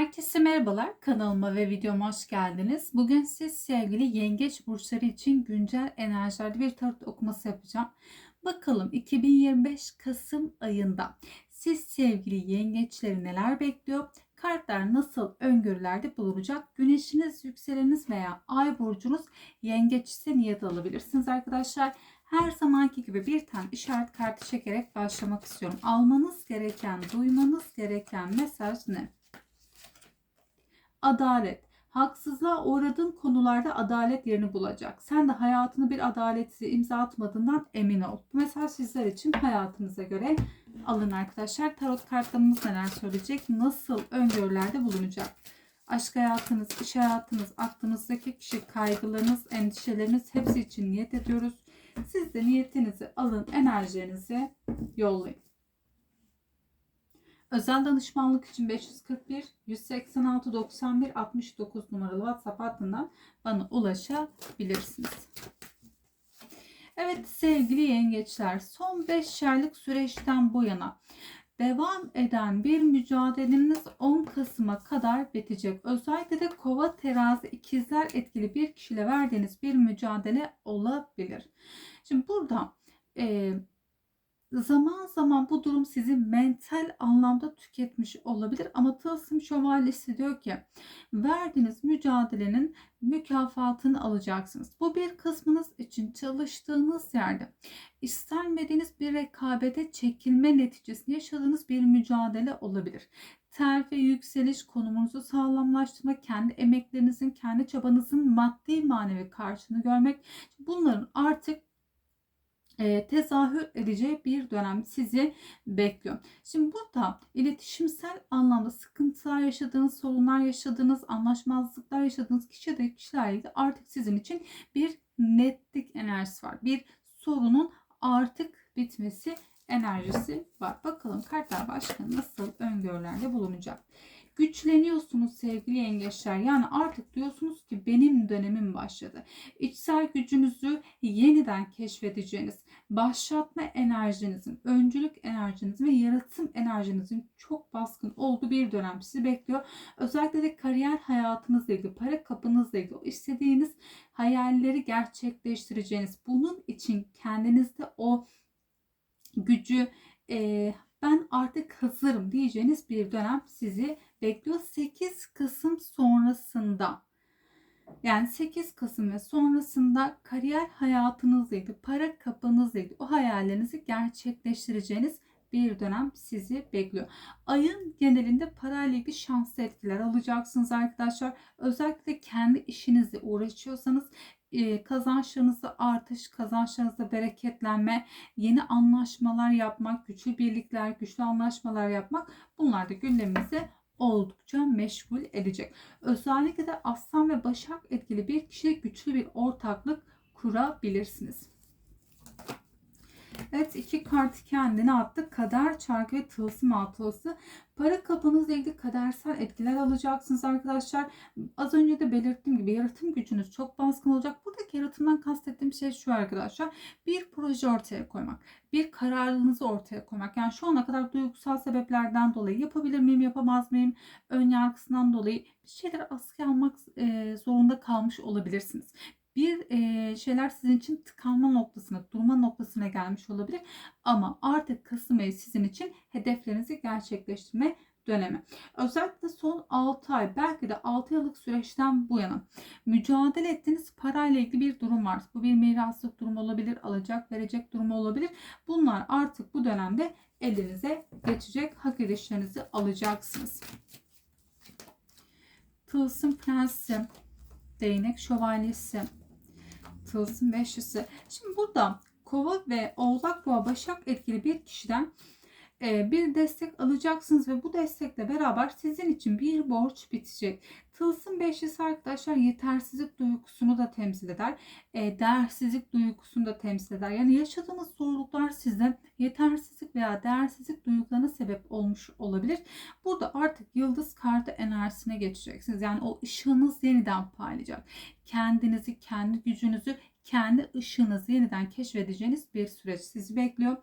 Herkese merhabalar. Kanalıma ve videoma hoş geldiniz. Bugün siz sevgili yengeç burçları için güncel enerjilerde bir tarot okuması yapacağım. Bakalım 2025 Kasım ayında siz sevgili yengeçleri neler bekliyor? Kartlar nasıl öngörülerde bulunacak? Güneşiniz, yükseleniniz veya ay burcunuz yengeçse niyet alabilirsiniz arkadaşlar. Her zamanki gibi bir tane işaret kartı çekerek başlamak istiyorum. Almanız gereken, duymanız gereken mesaj ne? Adalet. Haksızlığa uğradığın konularda adalet yerini bulacak. Sen de hayatını bir adaletsiz imza atmadığından emin ol. Bu mesaj sizler için hayatınıza göre alın arkadaşlar. Tarot kartlarımız neler söyleyecek? Nasıl öngörülerde bulunacak? Aşk hayatınız, iş hayatınız, aklınızdaki kişi, kaygılarınız, endişeleriniz hepsi için niyet ediyoruz. Siz de niyetinizi alın, enerjinizi yollayın. Özel danışmanlık için 541 186 91 69 numaralı WhatsApp hattından bana ulaşabilirsiniz. Evet sevgili yengeçler son 5 aylık süreçten bu yana devam eden bir mücadeleniz 10 Kasım'a kadar bitecek. Özellikle de kova terazi ikizler etkili bir kişiyle verdiğiniz bir mücadele olabilir. Şimdi burada e, zaman zaman bu durum sizi mental anlamda tüketmiş olabilir ama Tılsım Şövalyesi diyor ki verdiğiniz mücadelenin mükafatını alacaksınız. Bu bir kısmınız için çalıştığınız yerde istenmediğiniz bir rekabete çekilme neticesinde yaşadığınız bir mücadele olabilir. Terfi, yükseliş, konumunuzu sağlamlaştırmak, kendi emeklerinizin, kendi çabanızın maddi manevi karşılığını görmek bunların artık e, tezahür edeceği bir dönem sizi bekliyor. Şimdi burada iletişimsel anlamda sıkıntılar yaşadığınız, sorunlar yaşadığınız, anlaşmazlıklar yaşadığınız kişi de kişilerle artık sizin için bir netlik enerjisi var. Bir sorunun artık bitmesi enerjisi var. Bakalım kartlar başka nasıl öngörülerde bulunacak güçleniyorsunuz sevgili yengeçler. Yani artık diyorsunuz ki benim dönemim başladı. İçsel gücünüzü yeniden keşfedeceğiniz, başlatma enerjinizin, öncülük enerjinizin ve yaratım enerjinizin çok baskın olduğu bir dönem sizi bekliyor. Özellikle de kariyer hayatınızla ilgili, para kapınızla ilgili istediğiniz hayalleri gerçekleştireceğiniz, bunun için kendinizde o gücü, e, ben artık hazırım diyeceğiniz bir dönem sizi bekliyor. 8 Kasım sonrasında yani 8 Kasım ve sonrasında kariyer hayatınızla ilgili, para kapınızla ilgili o hayallerinizi gerçekleştireceğiniz bir dönem sizi bekliyor. Ayın genelinde parayla ilgili şanslı etkiler alacaksınız arkadaşlar. Özellikle kendi işinizle uğraşıyorsanız e, kazançlarınızda artış, kazançlarınızda bereketlenme, yeni anlaşmalar yapmak, güçlü birlikler, güçlü anlaşmalar yapmak bunlar da gündemimizi oldukça meşgul edecek. Özellikle de Aslan ve Başak etkili bir kişiyle güçlü bir ortaklık kurabilirsiniz. Evet iki kart kendine attı. Kader çarkı ve tılsım altısı. Para kapınızla ilgili kadersel etkiler alacaksınız arkadaşlar. Az önce de belirttiğim gibi yaratım gücünüz çok baskın olacak. Buradaki yaratımdan kastettiğim şey şu arkadaşlar. Bir proje ortaya koymak. Bir kararlılığınızı ortaya koymak. Yani şu ana kadar duygusal sebeplerden dolayı yapabilir miyim yapamaz mıyım? Ön yargısından dolayı bir şeyler askıya almak zorunda kalmış olabilirsiniz bir e, şeyler sizin için tıkanma noktasına, durma noktasına gelmiş olabilir. Ama artık Kasım ayı sizin için hedeflerinizi gerçekleştirme dönemi. Özellikle son 6 ay belki de 6 yıllık süreçten bu yana mücadele ettiğiniz parayla ilgili bir durum var. Bu bir miraslık durum olabilir, alacak verecek durumu olabilir. Bunlar artık bu dönemde elinize geçecek. Hak edişlerinizi alacaksınız. Tılsım Prensi, Değnek Şövalyesi, Tılsım beşlisi. Şimdi burada kova ve oğlak boğa başak etkili bir kişiden bir destek alacaksınız ve bu destekle beraber sizin için bir borç bitecek. Tılsım beşlisi arkadaşlar yetersizlik duygusunu da temsil eder. E, değersizlik duygusunu da temsil eder. Yani yaşadığınız zorluklar size yetersizlik veya değersizlik duygularına sebep olmuş olabilir. Burada artık yıldız kartı enerjisine geçeceksiniz. Yani o ışığınız yeniden parlayacak. Kendinizi, kendi gücünüzü, kendi ışığınızı yeniden keşfedeceğiniz bir süreç sizi bekliyor.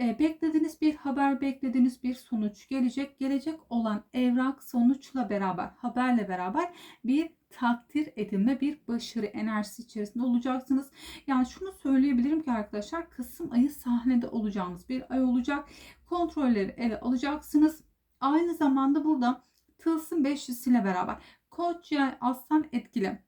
E, beklediğiniz bir haber, beklediğiniz bir sonuç gelecek. Gelecek olan evrak sonuçla beraber, haberle beraber bir takdir edilme, bir başarı enerjisi içerisinde olacaksınız. Yani şunu söyleyebilirim ki arkadaşlar Kasım ayı sahnede olacağınız bir ay olacak. Kontrolleri ele alacaksınız. Aynı zamanda burada Tılsım 500 ile beraber Koç yay aslan etkili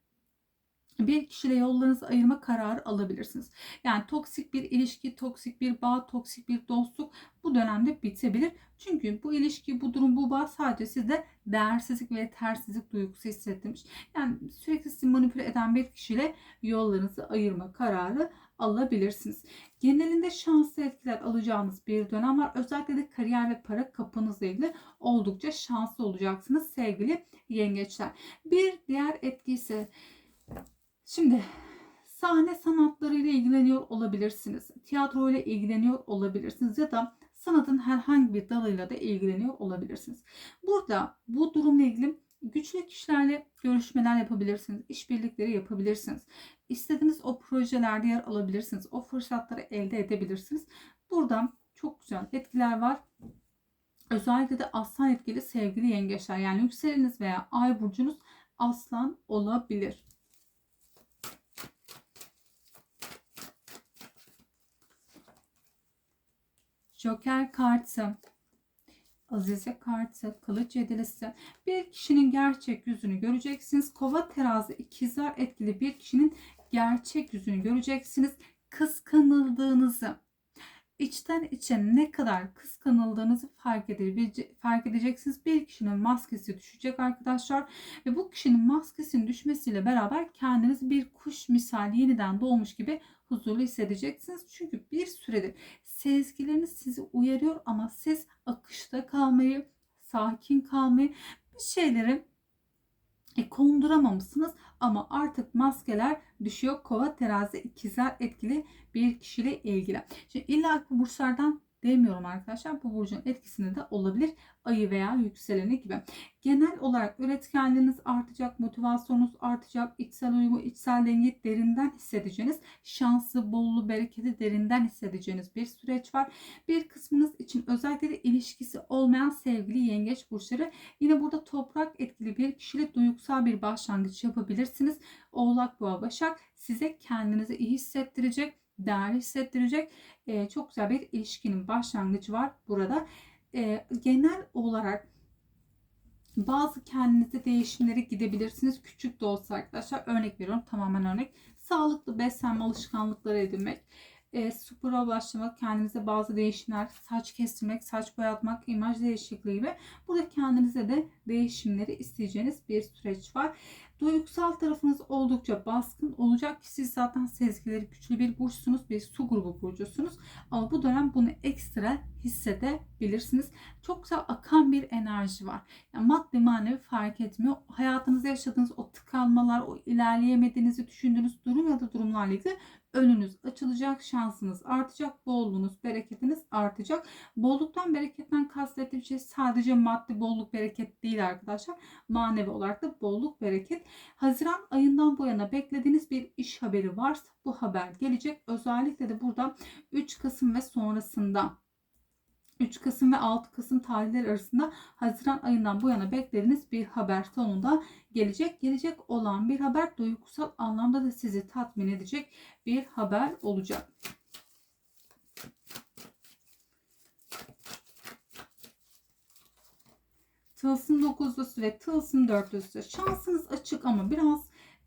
bir kişiyle yollarınızı ayırma kararı alabilirsiniz. Yani toksik bir ilişki, toksik bir bağ, toksik bir dostluk bu dönemde bitebilir. Çünkü bu ilişki, bu durum, bu bağ sadece sizde değersizlik ve yetersizlik duygusu hissettirmiş. Yani sürekli sizi manipüle eden bir kişiyle yollarınızı ayırma kararı alabilirsiniz. Genelinde şanslı etkiler alacağınız bir dönem var. Özellikle de kariyer ve para kapınızla ilgili oldukça şanslı olacaksınız sevgili yengeçler. Bir diğer etki ise Şimdi sahne sanatlarıyla ilgileniyor olabilirsiniz. Tiyatro ile ilgileniyor olabilirsiniz ya da sanatın herhangi bir dalıyla da ilgileniyor olabilirsiniz. Burada bu durumla ilgili güçlü kişilerle görüşmeler yapabilirsiniz. işbirlikleri yapabilirsiniz. İstediğiniz o projelerde yer alabilirsiniz. O fırsatları elde edebilirsiniz. Burada çok güzel etkiler var. Özellikle de aslan etkili sevgili yengeçler yani yükseleniz veya ay burcunuz aslan olabilir. Joker kartı, Azize kartı, kılıç yedilisi. Bir kişinin gerçek yüzünü göreceksiniz. Kova terazi ikizler etkili bir kişinin gerçek yüzünü göreceksiniz. Kıskanıldığınızı, içten içe ne kadar kıskanıldığınızı fark, fark edeceksiniz. Bir kişinin maskesi düşecek arkadaşlar. Ve bu kişinin maskesinin düşmesiyle beraber kendinizi bir kuş misali yeniden doğmuş gibi huzurlu hissedeceksiniz. Çünkü bir süredir sezgileriniz sizi uyarıyor ama siz akışta kalmayı, sakin kalmayı, bir şeyleri e, konduramamışsınız ama artık maskeler düşüyor. Kova terazi ikizler etkili bir kişiyle ilgili. Şimdi illa burçlardan demiyorum arkadaşlar. Bu burcun etkisinde de olabilir. Ayı veya yükseleni gibi. Genel olarak üretkenliğiniz artacak, motivasyonunuz artacak, içsel uyumu, içsel dengeyi derinden hissedeceğiniz, şansı, bollu, bereketi derinden hissedeceğiniz bir süreç var. Bir kısmınız için özellikle de ilişkisi olmayan sevgili yengeç burçları yine burada toprak etkili bir kişiyle duygusal bir başlangıç yapabilirsiniz. Oğlak, Boğa, Başak size kendinizi iyi hissettirecek değerli hissettirecek e, çok güzel bir ilişkinin başlangıcı var burada. E, genel olarak bazı kendinize değişimlere gidebilirsiniz. Küçük de olsa arkadaşlar örnek veriyorum tamamen örnek. Sağlıklı beslenme alışkanlıkları edinmek, e, spora başlamak, kendinize bazı değişimler, saç kestirmek, saç boyatmak, imaj değişikliği gibi burada kendinize de değişimleri isteyeceğiniz bir süreç var. Duygusal tarafınız oldukça baskın olacak ki siz zaten sezgileri güçlü bir burçsunuz, bir su grubu burcusunuz. Ama bu dönem bunu ekstra hissedebilirsiniz. Çok güzel akan bir enerji var. Yani maddi manevi fark etmiyor. Hayatınızda yaşadığınız o tıkanmalar, o ilerleyemediğinizi düşündüğünüz durum ya da durumlarla ilgili önünüz açılacak, şansınız artacak, bolluğunuz, bereketiniz artacak. Bolluktan, bereketten kastettiğim şey sadece maddi bolluk, bereket değil arkadaşlar. Manevi olarak da bolluk, bereket. Haziran ayından bu yana beklediğiniz bir iş haberi varsa bu haber gelecek. Özellikle de burada 3 Kasım ve sonrasında 3 Kasım ve 6 Kasım tarihleri arasında Haziran ayından bu yana beklediğiniz bir haber sonunda gelecek. Gelecek olan bir haber duygusal anlamda da sizi tatmin edecek bir haber olacak. Tılsım 9'lusu ve tılsım 4'lüsü. Şansınız açık ama biraz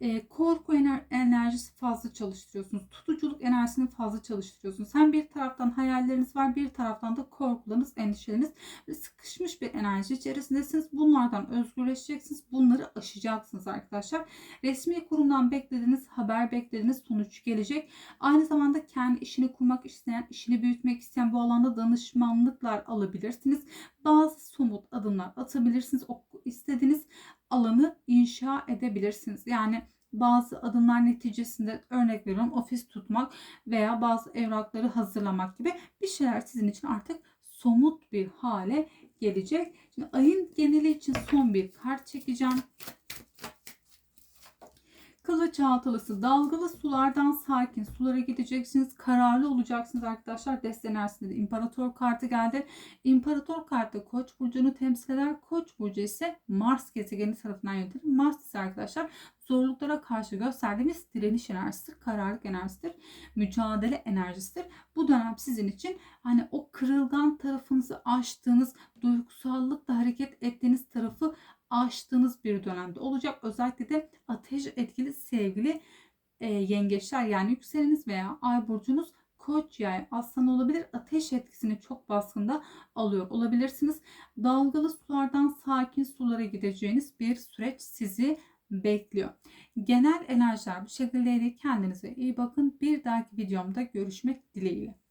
e, korku ener enerjisi fazla çalıştırıyorsunuz. Tutuculuk enerjisini fazla çalıştırıyorsunuz. Hem bir taraftan hayalleriniz var bir taraftan da korkularınız, endişeleriniz ve sıkışmış bir enerji içerisindesiniz. Bunlardan özgürleşeceksiniz. Bunları aşacaksınız arkadaşlar. Resmi kurumdan beklediğiniz haber beklediğiniz sonuç gelecek. Aynı zamanda kendi işini kurmak isteyen, işini büyütmek isteyen bu alanda danışmanlıklar alabilirsiniz. Bazı somut adımlar atabilirsiniz. O istediğiniz alanı inşa edebilirsiniz. Yani bazı adımlar neticesinde örnek veriyorum ofis tutmak veya bazı evrakları hazırlamak gibi bir şeyler sizin için artık somut bir hale gelecek. Şimdi ayın geneli için son bir kart çekeceğim. Kılıç altılısı dalgalı sulardan sakin sulara gideceksiniz. Kararlı olacaksınız arkadaşlar. Deste enerjisinde de imparator kartı geldi. İmparator kartı Koç burcunu temsil eder. Koç burcu ise Mars gezegeni tarafından yönetilir. Mars ise arkadaşlar zorluklara karşı gösterdiğimiz direniş enerjisidir. Kararlılık enerjisidir. Mücadele enerjisidir. Bu dönem sizin için hani o kırılgan tarafınızı aştığınız, duygusallıkla hareket ettiğiniz tarafı aştığınız bir dönemde olacak. Özellikle de ateş etkili sevgili e, yengeçler yani yükseleniz veya ay burcunuz koç yay aslan olabilir. Ateş etkisini çok baskında alıyor olabilirsiniz. Dalgalı sulardan sakin sulara gideceğiniz bir süreç sizi bekliyor. Genel enerjiler bu şekildeydi. Kendinize iyi bakın. Bir dahaki videomda görüşmek dileğiyle.